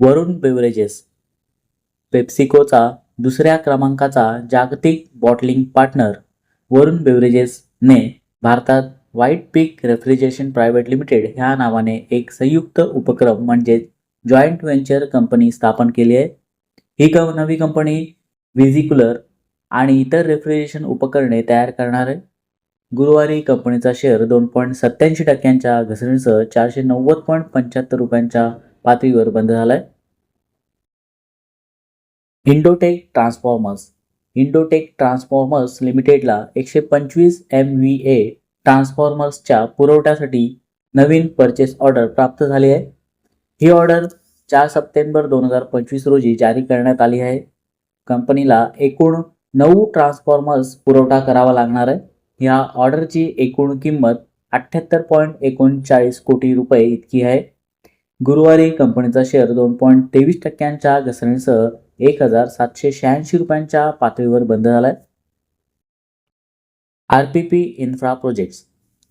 वरुण beverages. पेप्सिकोचा दुसऱ्या क्रमांकाचा जागतिक बॉटलिंग पार्टनर वरुण बेवरेजेसने भारतात white peak refrigeration private limited ह्या नावाने एक संयुक्त उपक्रम म्हणजे जॉईंट व्हेंचर कंपनी स्थापन केली आहे. ही क नवी कंपनी व्हिजिक्युलर आणि इतर रेफ्रिजरेशन उपकरणे तयार करणार आहे. गुरुवारी कंपनीचा शेअर दोन पॉईंट सत्याऐंशी टक्क्यांच्या घसरणीसह चारशे नव्वद पॉईंट पंच्याहत्तर रुपयांच्या पातळीवर बंद झाला आहे इंडोटेक ट्रान्सफॉर्मर्स. इंडोटेक ट्रान्सफॉर्मर्स लिमिटेडला एकशे पंचवीस एम व्ही ए ट्रान्सफॉर्मर्सच्या पुरवठ्यासाठी नवीन परचेस ऑर्डर प्राप्त झाली आहे. ही ऑर्डर चार सप्टेंबर दोन हजार पंचवीस रोजी जारी करण्यात आली आहे. कंपनीला एकूण नऊ ट्रान्सफॉर्मर्स पुरवठा करावा लागणार आहे. या ऑर्डरची एकूण किंमत अठ्ठ्याहत्तर पॉईंट एकोणचाळीस कोटी रुपये इतकी आहे. गुरुवारी कंपनीचा शेअर दोन पॉईंट तेवीस टक्क्यांच्या घसरणीसह एक हजार सातशे शहाऐंशी रुपयांच्या पातळीवर बंद झाला आहे R P P infra projects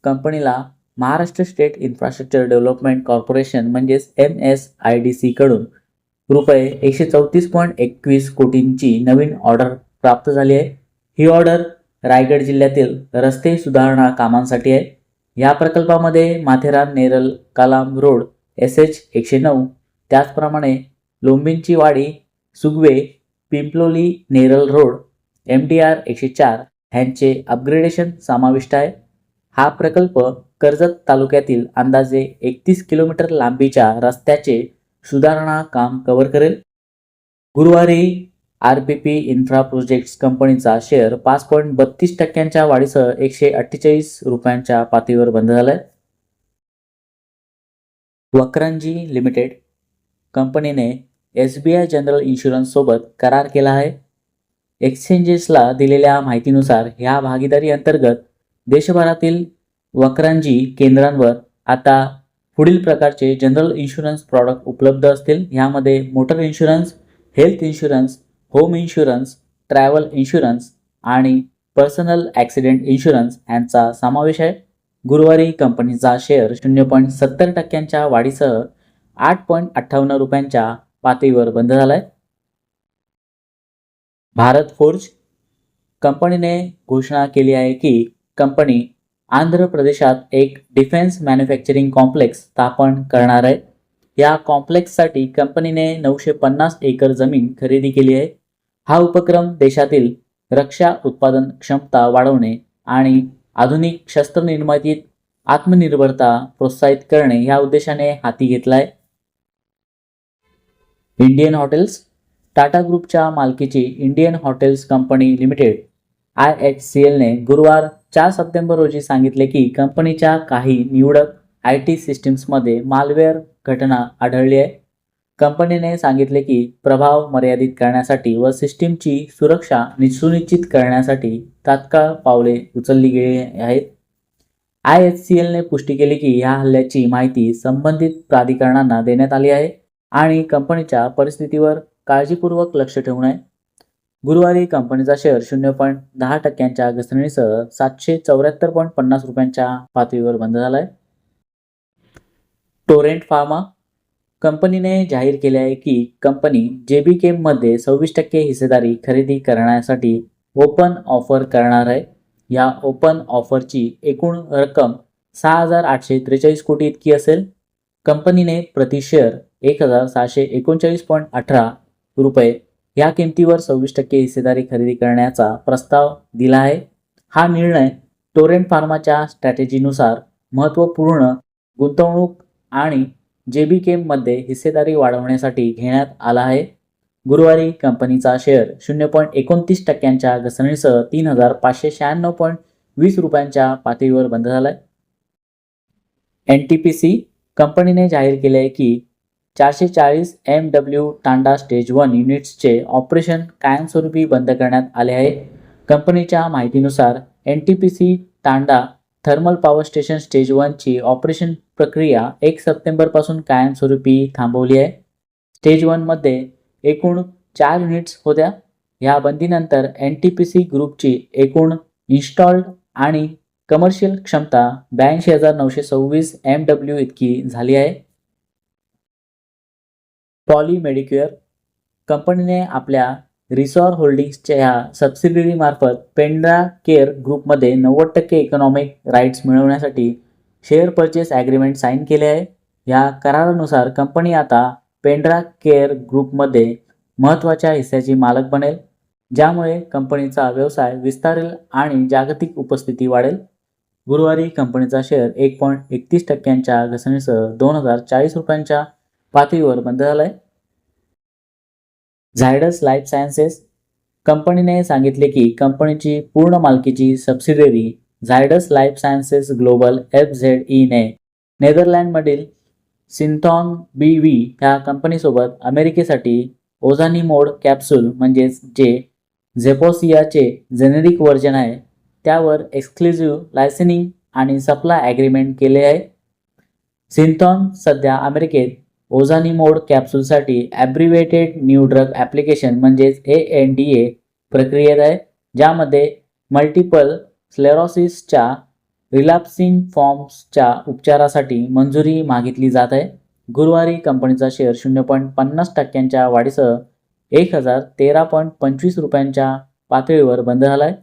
कंपनीला Maharashtra state infrastructure development corporation म्हणजेच एम एस आय डी सीकडून रुपये एकशे चौतीस पॉईंट एकवीस कोटींची नवीन ऑर्डर प्राप्त झाली आहे. ही ऑर्डर रायगड जिल्ह्यातील रस्ते सुधारणा कामांसाठी आहे. या प्रकल्पामध्ये Matheran Neral Kalam road S H एकशे नऊ त्याचप्रमाणे Lombinchi Wadi Sugve Pimploli Neral road M D R एकशे चार ह्यांचे अपग्रेडेशन समाविष्ट आहे. हा प्रकल्प कर्जत तालुक्यातील अंदाजे एकतीस किलोमीटर लांबीच्या रस्त्याचे सुधारणा काम कव्हर करेल. गुरुवारी R P P infra projects कंपनीचा शेअर पाच पॉईंट बत्तीस टक्क्यांच्या वाढीसह एकशे अठ्ठेचाळीस रुपयांच्या पातळीवर बंद झालाय. वक्रंजी लिमिटेड कंपनीने एस बी आय जनरल इन्शुरन्ससोबत करार केला आहे. एक्सचेंजेसला दिलेल्या माहितीनुसार ह्या भागीदारी अंतर्गत देशभरातील वक्रांजी केंद्रांवर आता पुढील प्रकारचे जनरल इन्शुरन्स प्रॉडक्ट उपलब्ध असतील. ह्यामध्ये motor insurance health insurance home insurance travel insurance आणि पर्सनल ॲक्सिडेंट इन्शुरन्स यांचा समावेश आहे. गुरुवारी कंपनीचा शेअर शून्य पॉईंट सत्तर टक्क्यांच्या वाढीसह आठ पॉईंट अठ्ठावन्न रुपयांच्या पातळीवर बंद झाला आहे भारत फोर्ज कंपनीने घोषणा केली आहे की कंपनी आंध्र प्रदेशात एक डिफेन्स मॅन्युफॅक्चरिंग कॉम्प्लेक्स स्थापन करणार आहे. या कॉम्प्लेक्ससाठी कंपनीने नऊशे पन्नास एकर जमीन खरेदी केली आहे. हा उपक्रम देशातील रक्षा उत्पादन क्षमता वाढवणे आणि आधुनिक शस्त्र निर्मितीत आत्मनिर्भरता प्रोत्साहित करणे या उद्देशाने हाती घेतला आहे. इंडियन हॉटेल्स टाटा ग्रुपच्या मालकीची Indian hotels company limited I H C एलने गुरुवार चार सप्टेंबर रोजी सांगितले की कंपनीच्या काही निवडक आय टी सिस्टीम्समध्ये मालवेअर घटना आढळली आहे. कंपनीने सांगितले की प्रभाव मर्यादित करण्यासाठी व सिस्टीमची सुरक्षा नि- सुनिश्चित करण्यासाठी तात्काळ पावले उचलली गेली आहेत. आय एच सी एलने पुष्टी केली की ह्या हल्ल्याची माहिती संबंधित प्राधिकरणांना देण्यात आली आहे आणि कंपनीच्या परिस्थितीवर काळजीपूर्वक लक्ष ठेवून आहे गुरुवारी कंपनीचा शेअर शून्य पॉईंट दहा टक्क्यांच्या घसरणीसह सातशे चौऱ्याहत्तर पॉईंट पन्नास रुपयांच्या पातळीवर बंद झाला आहे टोरेंट फार्मा कंपनीने जाहीर केले आहे की कंपनी जे बी केममध्ये सव्वीस टक्के हिस्सेदारी खरेदी करण्यासाठी ओपन ऑफर करणार आहे. या ओपन ऑफरची एकूण रक्कम सहा हजार आठशे त्रेचाळीस कोटी इतकी असेल. कंपनीने प्रति शेअर एक हजार सहाशे एकोणचाळीस पॉईंट अठरा रुपये या किमतीवर सव्वीस टक्के हिस्सेदारी खरेदी करण्याचा प्रस्ताव दिला आहे. हा निर्णय टोरेंट फार्माच्या स्ट्रॅटेजीनुसार महत्त्वपूर्ण गुंतवणूक आणि जे बी केममध्ये हिस्सेदारी वाढवण्यासाठी घेण्यात आला आहे. गुरुवारी कंपनीचा शेअर शून्य पॉईंट एकोणतीस टक्क्यांच्या घसरणीसह तीन हजार पाचशे शहाण्णव पॉईंट वीस रुपयांच्या पातळीवर बंद झाला आहे एन टी पी सी कंपनीने जाहीर केले आहे की चारशे चाळीस M W Tanda stage one युनिट्सचे ऑपरेशन कायमस्वरूपी बंद करण्यात आले आहे. कंपनीच्या माहितीनुसार N T P C Tanda thermal power station stage वनची ऑपरेशन प्रक्रिया एक सप्टेंबरपासून कायमस्वरूपी थांबवली आहे. स्टेज वनमध्ये एकूण चार युनिट्स होत्या. ह्या बंदीनंतर एन टी पी सी ग्रुपची एकूण इन्स्टॉल्ड आणि कमर्शियल क्षमता ब्याऐंशी हजार नऊशे सव्वीस एम डब्ल्यू इतकी झाली आहे. पॉली मेडिक्युअर कंपनीने आपल्या रिसॉर होल्डिंग्सच्या ह्या सबसिडिरीमार्फत पेंड्रा केअर ग्रुपमध्ये नव्वद टक्के इकॉनॉमिक राईट्स मिळवण्यासाठी शेअर परचेस ॲग्रीमेंट साईन केले आहे. या करारानुसार कंपनी आता पेंड्रा केअर ग्रुपमध्ये महत्त्वाच्या हिस्स्याची मालक बनेल ज्यामुळे कंपनीचा व्यवसाय विस्तारेल आणि जागतिक उपस्थिती वाढेल. गुरुवारी कंपनीचा शेअर एक पॉईंट एकतीस टक्क्यांच्या घसरणीसह दोन हजार चाळीस रुपयांच्या पातळीवर बंद झाला आहे झायडस लाईफ सायन्सेस कंपनीने सांगितले की कंपनीची पूर्ण मालकीची subsidiary Zydus life sciences global F Z ईने नेदरलँडमधील सिंथॉन बी व्ही ह्या कंपनीसोबत अमेरिकेसाठी ओझानिमोड कॅप्सूल म्हणजेच जे झेपोसियाचे जेनेरिक व्हर्जन आहे त्यावर एक्सक्लुझिव्ह लायसनिंग आणि सप्लाय ॲग्रीमेंट केले आहे. सिंथॉन सध्या अमेरिकेत ओझानिमोड कॅप्सूलसाठी ॲब्रिवेटेड न्यू ड्रग ॲप्लिकेशन म्हणजेच ए एन डी ए प्रक्रियेत आहे ज्यामध्ये मल्टिपल स्लेरॉसिसच्या रिलॅप्सिंग फॉर्म्सच्या उपचारासाठी मंजुरी मागितली जात आहे. गुरुवारी कंपनीचा शेअर शून्य पॉईंट पन्नास टक्क्यांच्या वाढीसह एक हजार तेरा पॉईंट पंचवीस रुपयांच्या पातळीवर बंद झाला आहे